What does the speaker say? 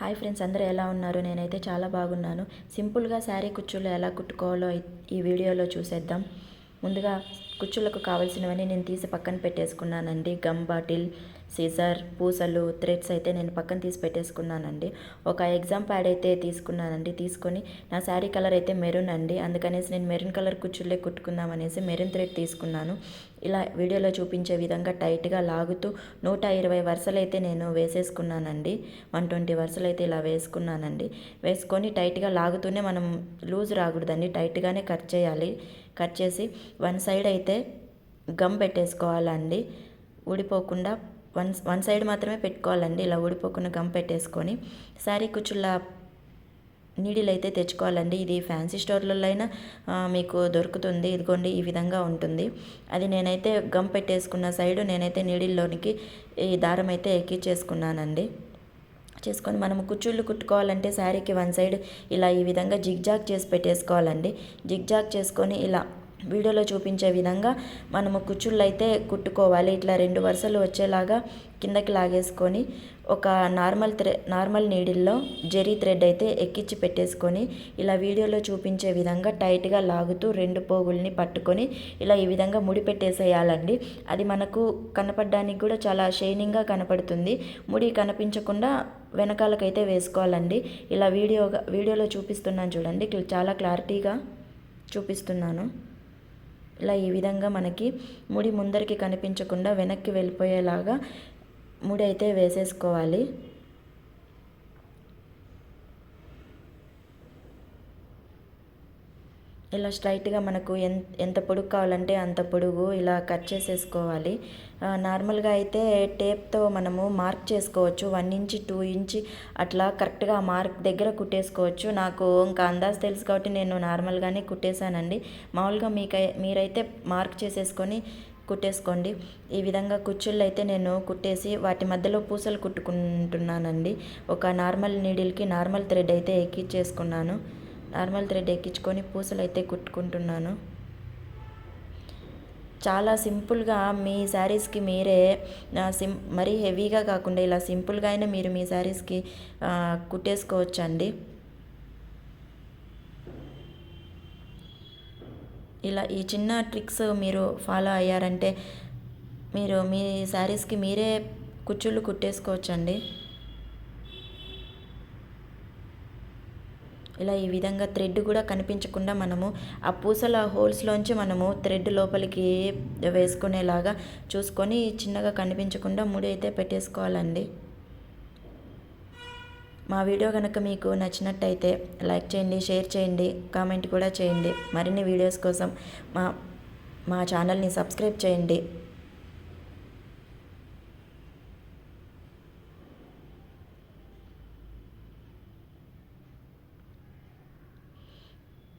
Hi friends అందరూ ఎలా ఉన్నారు? నేనైతే చాలా బాగున్నాను. సింపుల్గా శారీ కుచ్చులు ఎలా కుట్టుకోవాలో ఈ- వీడియోలో చూసేద్దాం. ముందుగా కుచ్చులకు కావాల్సినవన్నీ నేను తీసి పక్కన పెట్టేసుకున్నానండి. గమ్ బాటిల్ సీజర్ పూసలు థ్రెడ్స్ అయితే నేను పక్కన తీసి పెట్టేసుకున్నానండి. ఒక ఎగ్జామ్ ప్యాడ్ అయితే తీసుకున్నానండి. తీసుకొని నా శారీ కలర్ అయితే మెరూన్ అండి. అందుకనేసి నేను మెరూన్ కలర్ కుచ్చుళ్ళే కుట్టుకుందాం అనేసి మెరూన్ థ్రెడ్ తీసుకున్నాను. ఇలా వీడియోలో చూపించే విధంగా టైట్గా లాగుతూ నూట ఇరవై వరుసలు అయితే నేను వేసేసుకున్నానండి. వన్ ట్వంటీ వరుసలు అయితే ఇలా వేసుకున్నానండి. వేసుకొని టైట్గా లాగుతూనే మనం లూజ్ రాకూడదండి. టైట్గానే కట్ చేయాలి. కట్ చేసి వన్ సైడ్ అయితే గమ్ పెట్టేసుకోవాలండి. ఊడిపోకుండా వన్ వన్ సైడ్ మాత్రమే పెట్టుకోవాలండి. ఇలా ఊడిపోకుండా గమ్ పెట్టేసుకొని శారీ కుచ్చుల నీడిలు అయితే తెచ్చుకోవాలండి. ఇది ఫ్యాన్సీ స్టోర్లలో అయినా మీకు దొరుకుతుంది. ఇదిగోండి ఈ విధంగా ఉంటుంది. అది నేనైతే గమ్ పెట్టేసుకున్న సైడు నేనైతే నీడిల్లోనికి ఈ దారం అయితే ఎక్కించేసుకున్నానండి చేసుకొని మనం కుచ్చుళ్ళు కుట్టుకోవాలంటే శారీకి వన్ సైడ్ ఇలా ఈ విధంగా జిగ్జాగ్ చేసి పెట్టేసుకోవాలండి. జిగ్జాగ్ చేసుకొని ఇలా వీడియోలో చూపించే విధంగా మనము కుచ్చుళ్ళు అయితే కుట్టుకోవాలి. ఇట్లా రెండు వరుసలు వచ్చేలాగా కిందకి లాగేసుకొని ఒక నార్మల్ థ్రె నార్మల్ నీడిల్లో జెరీ థ్రెడ్ అయితే ఎక్కించి పెట్టేసుకొని ఇలా వీడియోలో చూపించే విధంగా టైట్గా లాగుతూ రెండు పోగుల్ని పట్టుకొని ఇలా ఈ విధంగా ముడి పెట్టేసేయాలండి. అది మనకు కనపడడానికి కూడా చాలా షైనింగ్గా కనపడుతుంది. ముడి కనిపించకుండా వెనకాలకైతే వేసుకోవాలండి. ఇలా వీడియోగా వీడియోలో చూపిస్తున్నాను చూడండి. చాలా క్లారిటీగా చూపిస్తున్నాను. ఇలా ఈ విధంగా మనకి ముడి ముందరికి కనిపించకుండా వెనక్కి వెళ్ళిపోయేలాగా ముడి అయితే వేసేసుకోవాలి. ఇలా స్ట్రైట్గా మనకు ఎంత ఎంత పొడుగు కావాలంటే అంత పొడుగు ఇలా కట్ చేసేసుకోవాలి. నార్మల్గా అయితే టేప్తో మనము మార్క్ చేసుకోవచ్చు. వన్ ఇంచ్ టూ ఇంచ్ అట్లా కరెక్ట్గా మార్క్ దగ్గర కుట్టేసుకోవచ్చు. నాకు ఇంకా అందాజు తెలుసు కాబట్టి నేను నార్మల్గానే కుట్టేశానండి. మామూలుగా మీకై మీరైతే మార్క్ చేసేసుకొని కుట్టేసుకోండి. ఈ విధంగా కుచ్చుళ్ళు అయితే నేను కుట్టేసి వాటి మధ్యలో పూసలు కుట్టుకుంటున్నానండి. ఒక నార్మల్ నీడిల్కి నార్మల్ థ్రెడ్ అయితే ఎక్కిచ్చేసుకున్నాను. నార్మల్ థ్రెడ్ ఎక్కించుకొని పూసలు అయితే కుట్టుకుంటున్నాను. చాలా సింపుల్గా మీ శారీస్కి మీరే సిం మరీ హెవీగా కాకుండా ఇలా సింపుల్గా అయినా మీరు మీ శారీస్కి కుట్టేసుకోవచ్చండి. ఇలా ఈ చిన్న ట్రిక్స్ మీరు ఫాలో అయ్యారంటే మీరు మీ శారీస్కి మీరే కుచ్చుళ్ళు కుట్టేసుకోవచ్చండి. ఇలా ఈ విధంగా థ్రెడ్ కూడా కనిపించకుండా మనము ఆ పూసల హోల్స్లోంచి మనము థ్రెడ్ లోపలికి వేసుకునేలాగా చూసుకొని చిన్నగా కనిపించకుండా ముడి అయితే పెట్టేసుకోవాలండి. మా వీడియో కనుక మీకు నచ్చినట్టయితే లైక్ చేయండి షేర్ చేయండి కామెంట్ కూడా చేయండి. మరిన్ని వీడియోస్ కోసం మా మా ఛానల్ని సబ్స్క్రైబ్ చేయండి.